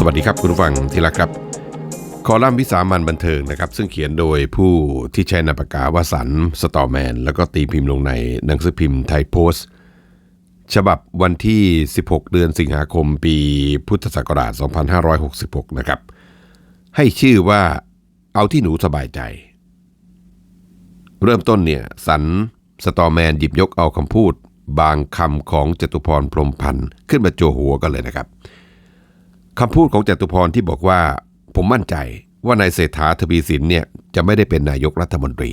สวัสดีครับคุณผู้ฟังที่รักครับ คอลัมน์วิสามันบันเทิงนะครับ ซึ่งเขียนโดยผู้ที่ใช้นามปากกาวสันสตอแมน แล้วก็ตีพิมพ์ลงในหนังสือพิมพ์ไทยโพสต์ ฉบับวันที่ 16 เดือนสิงหาคมปีพุทธศักราช 2566 นะครับ ให้ชื่อว่าเอาที่หนูสบายใจ เริ่มต้นเนี่ยสันสตอแมนหยิบยกเอาคำพูด บางคำของจตุพรพรมพันธ์ขึ้นมาโจหัวกันเลยนะครับ คำพูดของจตุพรที่บอกว่า ผมมั่นใจว่านายเศรษฐาทวีสินเนี่ยจะไม่ได้เป็นนายกรัฐมนตรี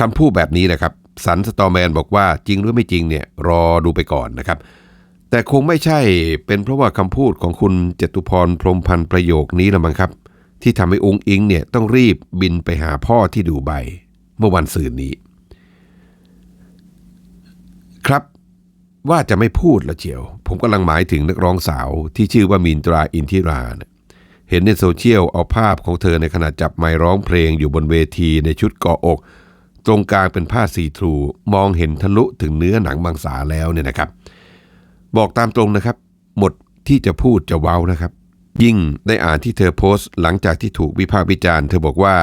คำพูดแบบนี้นะครับสันสตอแมนบอกว่าจริงหรือไม่จริงเนี่ยรอดูไปก่อนนะครับ แต่คงไม่ใช่เป็นเพราะว่าคำพูดของคุณจตุพรพรมพันธ์ประโยคนี้ละมั้งครับ ที่ทำให้องค์อิงเนี่ยต้องรีบบินไปหาพ่อที่ดูไบเมื่อวันสื่นนี้ ครับ ว่าจะไม่พูดละเจียว ผมกำลังหมายถึงนักร้องสาวที่ชื่อว่ามินตราอินทิราเนี่ยเห็นในโซเชียลเอาภาพของเธอในขณะจับไมค์ร้องเพลงอยู่บนเวทีในชุดเกาะอก ตรงกลางเป็นผ้าสีทรู มองเห็นทะลุถึงเนื้อหนังบางสาแล้วเนี่ยนะครับ บอกตามตรงนะครับ หมดที่จะพูดจะเว้านะครับ ยิ่งได้อ่านที่เธอโพสต์ หลังจากที่ถูกวิพากษ์วิจารณ์เธอบอกว่า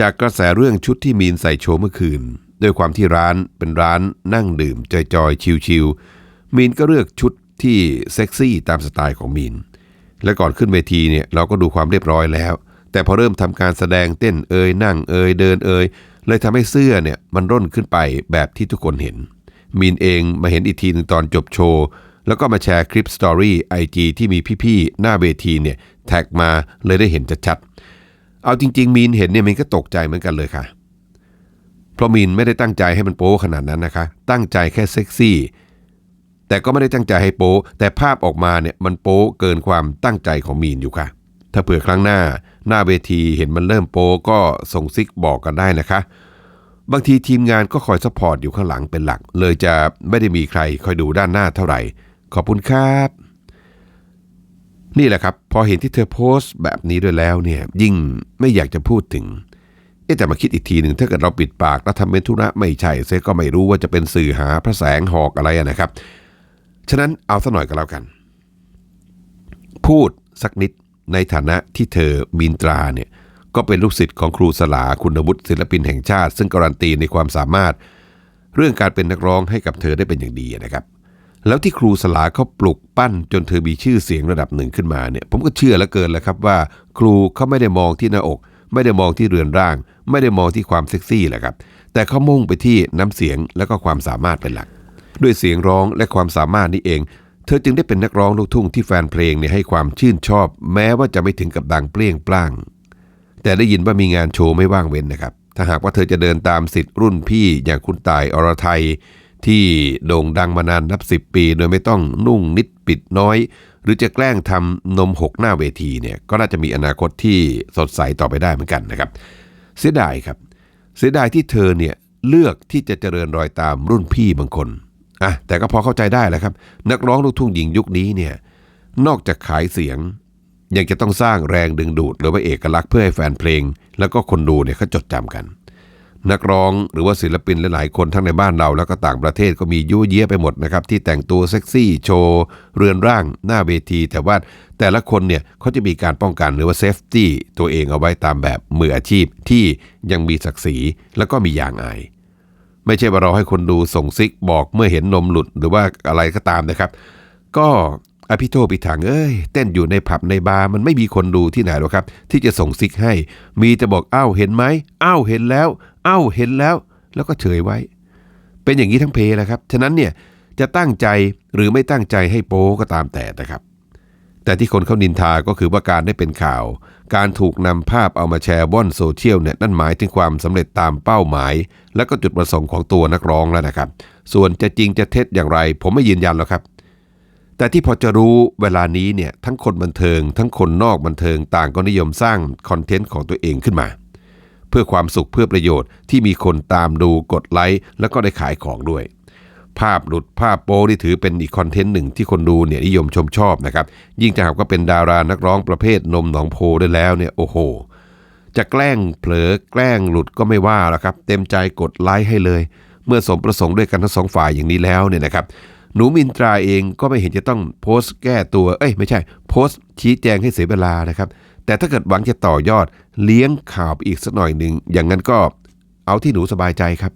จากกระแสเรื่องชุดที่มีนใส่โชว์เมื่อคืน ด้วยความที่ร้านเป็นร้านนั่งดื่มจอยๆชิลๆมีนก็เลือกชุดที่เซ็กซี่ตามสไตล์ของมีน และก่อนขึ้นเวทีเนี่ยเราก็ดูความเรียบร้อยแล้ว แต่พอเริ่มทำการแสดงเต้นเอ่ยนั่งเอ่ยเดินเอ่ยเลยทำให้เสื้อเนี่ยมันร่นขึ้นไปแบบที่ทุกคนเห็น มีนเองมาเห็นอีกทีหนึงตอนจบโชว์แล้วก็มาแชร์คลิปสตอรี่ไอจีที่มีพี่ๆ หน้าเวทีเนี่ย แท็กมาเลยได้เห็นชัดๆ เอาจริง ๆ มีนเห็นเนี่ยมันก็ตกใจเหมือนกันเลยค่ะ เพราะมีนไม่ได้ตั้งใจให้มันโป๊ขนาดนั้นนะคะ ตั้งใจแค่เซ็กซี่ แต่ก็ไม่ได้ตั้งใจให้โป๊แต่ภาพออกมาเนี่ยมันโป๊เกินความตั้งใจของมีนอยู่ค่ะ ถ้าเผื่อครั้งหน้า หน้าเวทีเห็นมันเริ่มโป๊ก็ส่งซิกบอกกันได้นะคะ บางทีทีมงานก็คอยซัพพอร์ตอยู่ข้างหลังเป็นหลัก เลยจะไม่ได้มีใครคอยดูด้านหน้าเท่าไหร่ ขอบคุณครับนี่แหละครับ พอเห็นที่เธอโพสต์แบบนี้ด้วยแล้วเนี่ยยิ่งไม่อยากจะพูดถึง แต่มาคิดอีกทีหนึ่งถ้าเกิดเราปิดปากแล้วทำเป็นธุระไม่ใช่เซก็ไม่รู้ว่าจะเป็นสื่อหาพระแสงหอกอะไรนะครับ ฉะนั้นเอาสักหน่อยก็แล้วกัน พูดสักนิดในฐานะที่เธอมินตราเนี่ยก็เป็นลูกศิษย์ของครูสลาคุณวุฒิศิลปินแห่งชาติ ซึ่งการันตีในความสามารถ เรื่องการเป็นนักร้องให้กับเธอได้เป็นอย่างดีนะครับ แล้วที่ครูสลาเขาปลุกปั้นจนเธอมีชื่อเสียงระดับหนึ่งขึ้นมาเนี่ยผมก็เชื่อเหลือเกินแล้วครับว่า ครูเขาไม่ได้มองที่หน้าอก ไม่ได้มองที่เรือนร่าง ไม่ได้มองที่ความเซ็กซี่แหละครับ แต่เขามุ่งไปที่น้ำเสียงและก็ความสามารถเป็นหลัก ด้วยเสียงร้องและความสามารถนี้เอง เธอจึงได้เป็นนักร้องลูกทุ่งที่แฟนเพลงเนี่ยให้ความชื่นชอบ แม้ว่าจะไม่ถึงกับดังเปรี้ยงปร้าง แต่ได้ยินว่ามีงานโชว์ไม่ว่างเว้นนะครับ ถ้าหากว่าเธอจะเดินตามสิทธิ์รุ่นพี่อย่างคุณต่ายอรไทยที่โด่งดังมานานนับสิบปี โดยไม่ต้องนุ่งนิดปิดน้อย หรือจะแกล้งทำนมหกหน้าเวทีเนี่ยก็น่าจะมีอนาคตที่สดใสต่อไปได้เหมือนกันนะครับ เสียดายครับ เสียดายที่เธอเนี่ยเลือกที่จะเจริญรอยตามรุ่นพี่บางคนอะแต่ก็พอเข้าใจได้แหละครับ นักร้องลูกทุ่งหญิงยุคนี้เนี่ยนอกจากขายเสียง ยังจะต้องสร้างแรงดึงดูดหรือว่าเอกลักษณ์เพื่อให้แฟนเพลง แล้วก็คนดูเนี่ยเขาจดจำกัน นักร้องหรือว่าศิลปินหลายๆคนทั้งในบ้านเราแล้วก็ต่างประเทศก็มียุ่ยเยี้ยไปหมดนะครับ ที่แต่งตัวเซ็กซี่โชว์เรือนร่างหน้าเวที แต่ว่าแต่ละคนเนี่ยเขาจะมีการป้องกันหรือว่าเซฟตี้ตัวเองเอาไว้ตามแบบมืออาชีพที่ยังมีศักดิ์ศรีแล้วก็มียางอาย ไม่ใช่ว่าเราให้คนดูส่งซิกบอกเมื่อเห็นนมหลุดหรือว่าอะไรก็ตามนะครับ ก็ อภิโทษพิถังเอ้ยเต้นอยู่ในผับในบาร์มันไม่มีคนดูที่ไหนหรอกครับ ที่จะส่งซิกให้ มีจะบอกอ้าวเห็นไหมอ้าวเห็นแล้วอ้าวเห็นแล้ว แล้วก็เฉยไว้ เป็นอย่างนี้ทั้งเพแหละครับฉะนั้นเนี่ยจะตั้งใจหรือไม่ตั้งใจให้โป้ก็ตามแต่นะครับ แต่ที่คนเขานินทาก็คือว่าการได้เป็นข่าว การถูกนำภาพเอามาแชร์ว่อนโซเชียลเนี่ยนั่นหมายถึงความสำเร็จตามเป้าหมาย และก็จุดประสงค์ของตัวนักร้องแล้วนะครับ ส่วนจะจริงจะเท็จอย่างไร ผมไม่ยืนยันหรอกครับ แต่ที่พอจะรู้เวลานี้เนี่ยทั้งคนบันเทิง ทั้งคนนอกบันเทิงต่างก็นิยมสร้างคอนเทนต์ของตัวเองขึ้นมา เพื่อความสุขเพื่อประโยชน์ที่มีคนตามดูกดไลค์แล้วก็ได้ขายของด้วย ภาพหลุดภาพโป้นี่ถือเป็นอีกคอนเทนต์หนึ่งที่คนดูเนี่ยนิยมชมชอบนะครับ ยิ่งจะหากว่าเป็นดารานักร้องประเภทนมหนองโพได้แล้วเนี่ยโอ้โหจะแกล้งเผลอแกล้งหลุดก็ไม่ว่าหรอกครับ เต็มใจกดไลค์ให้เลย เมื่อสมประสงค์ด้วยกันทั้งสองฝ่ายอย่างนี้แล้วเนี่ยนะครับ หนูมินตราเองก็ไม่เห็นจะต้องโพสต์แก้ตัว เอ้ยไม่ใช่ โพสต์ชี้แจงให้เสียเวลานะครับ แต่ถ้าเกิดหวังจะต่อยอดเลี้ยงข่าวอีกสักหน่อยหนึ่ง อย่างนั้นก็เอาที่หนูสบายใจครับ